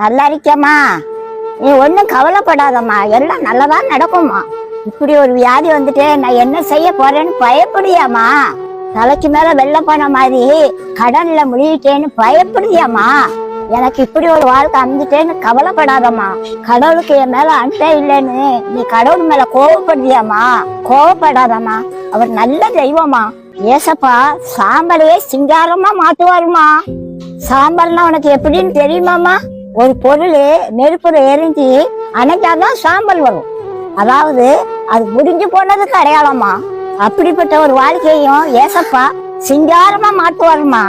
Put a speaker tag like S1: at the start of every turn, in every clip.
S1: நல்லா இருக்கேம்மா நீ ஒன்றும் கவலைப்படாதம்மா. எல்லாம் நல்லதா நடக்கும்மா. இப்படி ஒரு வியாதி வந்துட்டு நான் என்ன செய்ய போறேன்னு பயப்படுறியாம்மா. தலைக்கு மேல வெள்ளம் போன மாதிரி கடன்ல முழுகிட்டேன்னு பயப்படுறியாம்மா. எனக்கு இப்படி ஒரு வாழ்க்கை அமைஞ்சிட்டேன்னு கவலைப்படாதம்மா. கடவுளுக்கு என் மேல அன்பே இல்லைன்னு நீ கடவுள் மேல கோவப்படுறியாம்மா. கோவப்படாதம்மா. அவர் நல்ல தெய்வமா ஏசப்பா சாம்பலையே சிங்காரமா மாத்துவாருமா சாம்பல்னா உனக்கு எப்படின்னு தெரியுமாமா ஒரு பொருள் நெருப்புல எரிஞ்சு அணைக்காதான் சாம்பல் வரும். அதாவது அது முடிஞ்சு போனதுக்கு அடையாளமா? அப்படிப்பட்ட ஒரு வாழ்க்கையும் ஏசப்பா சிங்காரமா மாத்துவாருமா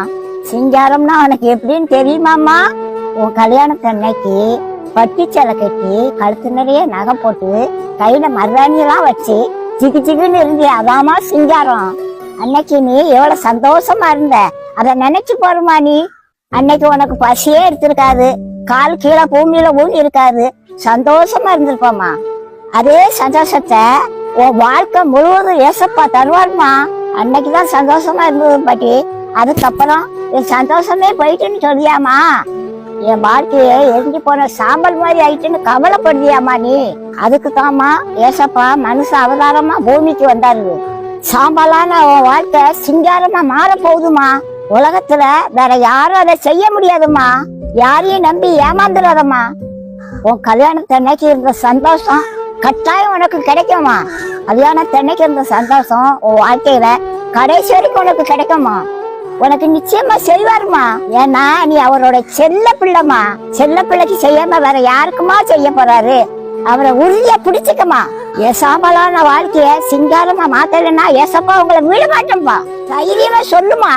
S1: சிங்காரம்னா உனக்கு எப்படின்னு தெரியுமாமா உன் கல்யாணத்தன்னைக்கு பட்டி சேலை கட்டி கழுத்து நிறைய நகை போட்டு கையில மருதாணியெல்லாம் வச்சு ஜிகு ஜிகுன்னு இருந்து அதாமா சிங்காரம். அன்னைக்கு நீ எவ்வளவு சந்தோஷமா இருந்த? அதை நினைச்சு பாருமா நீ. அன்னைக்கு உனக்கு பசியே எடுத்திருக்காது. கால் கீழே பூமியில ஊழி இருக்காது சந்தோஷமா இருந்திருப்போம்மா. அதே சந்தோஷத்தை உன் வாழ்க்கை முழுவதும் ஏசப்பா தருவாருமா? அன்னைக்குதான் சந்தோஷமா இருந்தது பாட்டி. அதுக்கப்புறம் என் சந்தோஷமே போயிட்டுன்னு சொல்லியாமா என் வாழ்க்கையை எரிஞ்சு போன சாம்பல் மாதிரி ஆயிட்டுன்னு கவலைப்படுதியாமா நீ. அதுக்கு தாமா ஏசப்பா மனுஷ அவதாரமா பூமிக்கு வந்தாரு. சாம்பலான உன் வாழ்க்கை சிங்காரமா மாற போகுதுமா உலகத்துல வேற யாரும் அதை செய்ய முடியாதுமா யாரையும் நம்பி ஏமாந்துடாதம்மா. உன் கல்யாணத்தன்னைக்கு இருந்த சந்தோஷம் கட்டாயம் உனக்கு கிடைக்குமா கல்யாணத்தன்னைக்கு இருந்த சந்தோஷம் உன் வாழ்க்கையில கடைசி வரைக்கும் உனக்கு கிடைக்குமா உனக்கு நிச்சயமா செய்வாருமா ஏன்னா நீ அவரோட செல்ல பிள்ளைமா செல்ல பிள்ளைக்கு செய்யாம வேற யாருக்குமா செய்ய போறாரு? அவரை உறுதியா பிடிச்சுக்கமா ஏசாமலான வாழ்க்கைய சிங்காரமா மாத்தலைன்னா ஏசப்பா உங்களை விட மாட்டோம்பா தைரியமா சொல்லுமா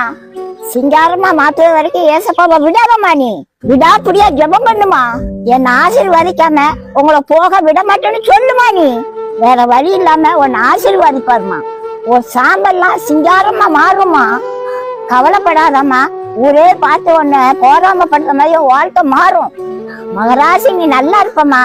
S1: சிங்காரமா மாத்துற வரைக்கும் ஏசப்பாவை விடாதம்மா நீ. விடாப்புடியா ஜெபம் பண்ணுமா. என் ஆசீர்வதிக்காம உங்களை போக விட மாட்டேன்னு சொல்லுமா நீ. வேற வழி இல்லாம உன்னை ஆசீர்வாதிப்பாருமா. உன் சாம்பல்லாம் சிங்காரமா மாறுமா. கவலைப்படாதம்மா. ஊரே பார்த்து உன்னை போராம படுற மாதிரி வாழ்க்கை மாறும். மகராசி நீ நல்லா இருப்பம்மா.